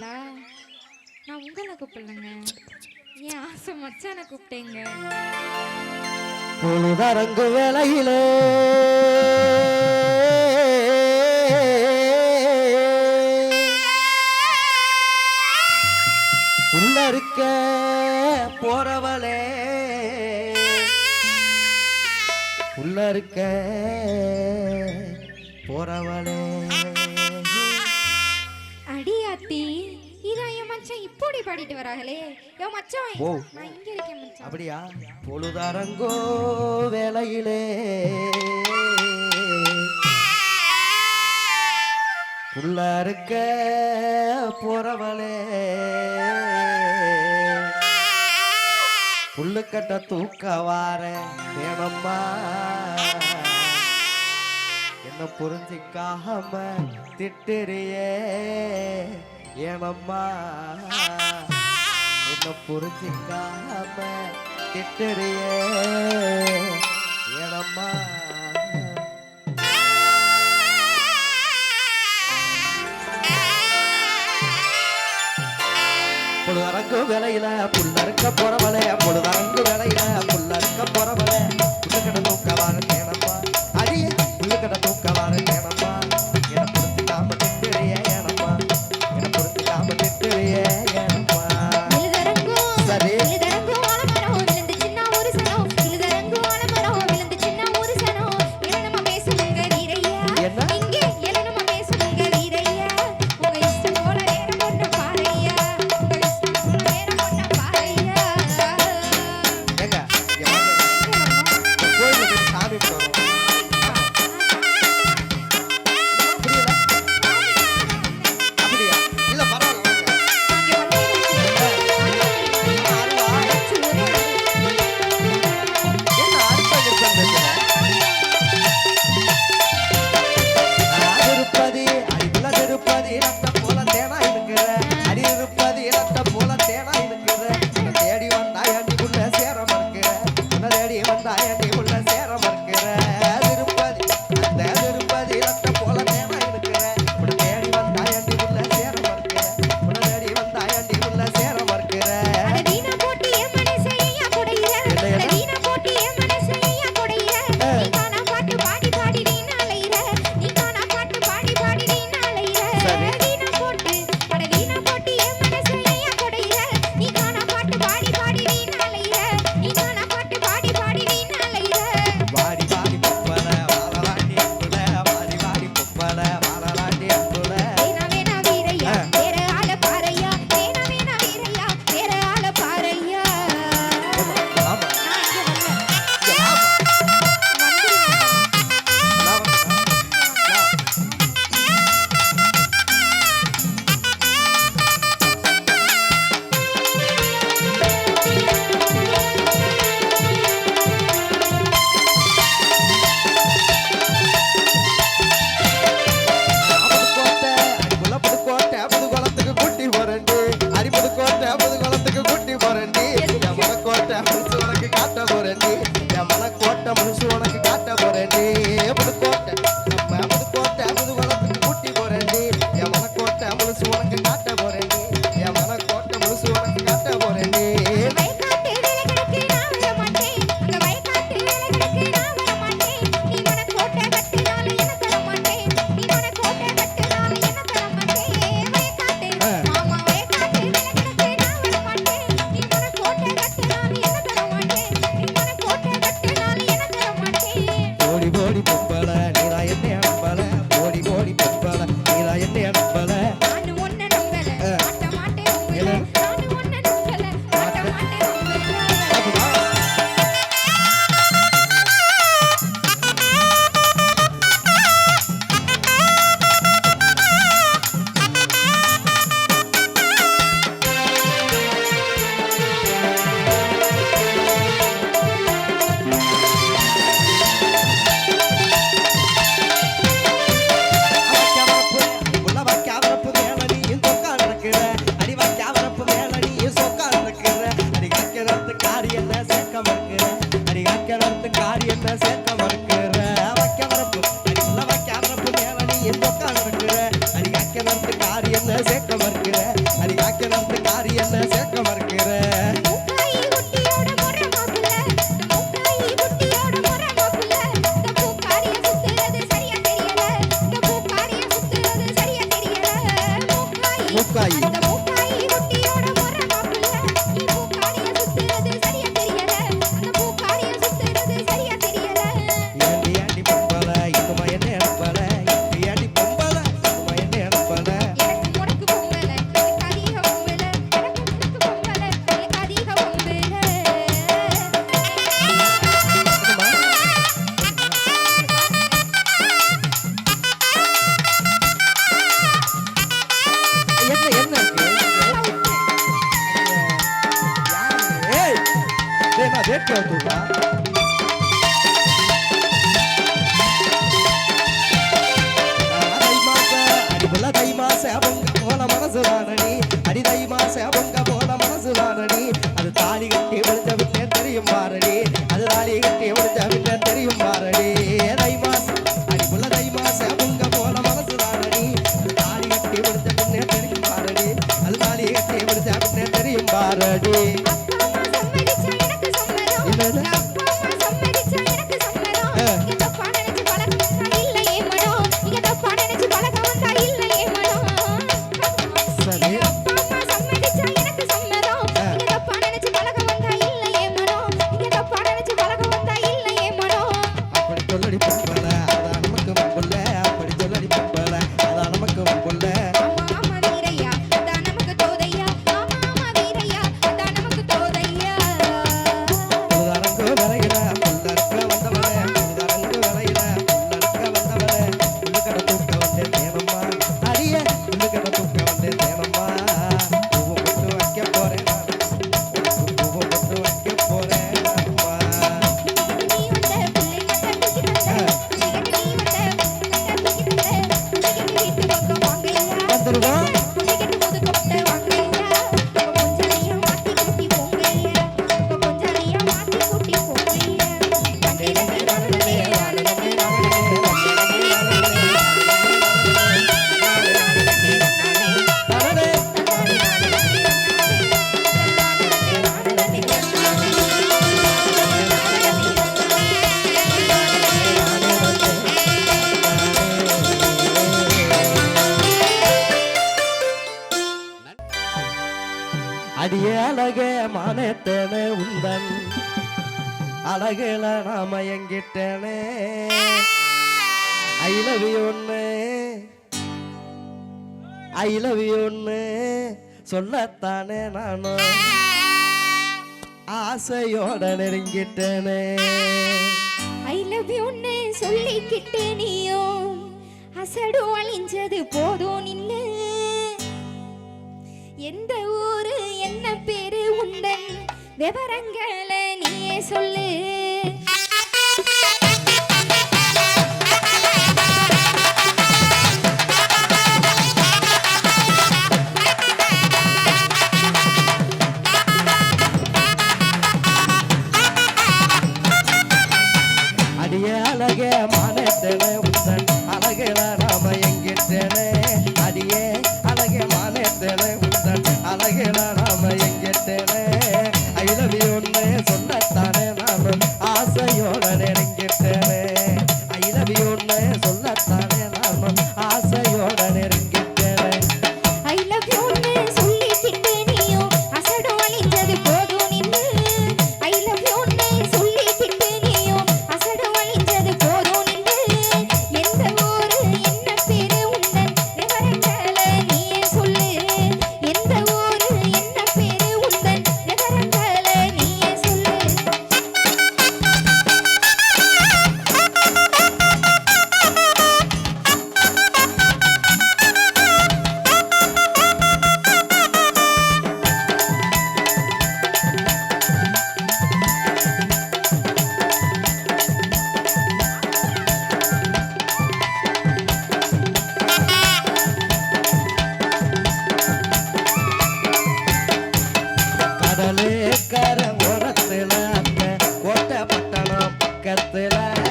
கூப்பிட்டீங்களா? நான் உங்களை கூப்பிடலங்க. என் ஆசை மச்சான கூப்பிட்டேங்க. பொழுதரங்கு வேலையிலே உள்ள இருக்க போறவளே உள்ள இருக்க போறவளே. பாடிட்டு வராங்களே. யோ மச்சான் நான் இங்க இருக்கேன் மச்சான். அப்படியா? பொழுதரங்கோ வேலையிலே புள்ள இருக்க போறவளே. புல்லுக்கட்ட தூக்க வார வேணம்மா. என்ன புரிஞ்சிக்காம திட்டுறியே. ஏமம்மா என்ன புரிஞ்சிக்காம திட்டறியே. ஏனம்மா? பொழுதரங்கு வேலையில புல்லறுக்க போற வலைய பொழுதரங்கு வேலையில புல்லறு tiempo ಏನೋ ಅದೇಟ್ ಕೇಳ್ತಿಲ್ಲ போல மனசு தானடி அடிதை மாச பொங்க போல மனசு தானடி அது தாலி கட்டி விழுந்த விட்டே தெரியும் பாரடி. அது தாலி கட்டி விழுந்த விட்டே தெரியும் பாரடி. தை மாச அடிப்புள்ள தை மாச பொங்க போல மனசு தானடி அது தாலி கட்டி தெரியும் பாரடி. da da அழக மனத்தனே உந்தன். அழகுல நாம எங்கிட்டனே. ஐ லவ் ஒன்று ஐ லவ் ஒன்று சொல்லத்தானே நானும் ஆசையோட நெருங்கிட்டனே. ஐ லவ் ஒன்று சொல்லிக்கிட்டேனியோ அசடு அழிஞ்சது போதும் இல்லை எந்த ஊரு என்ன பேரு உண்டன் விவரங்களை நீயே சொல்லு. பக்கத்துல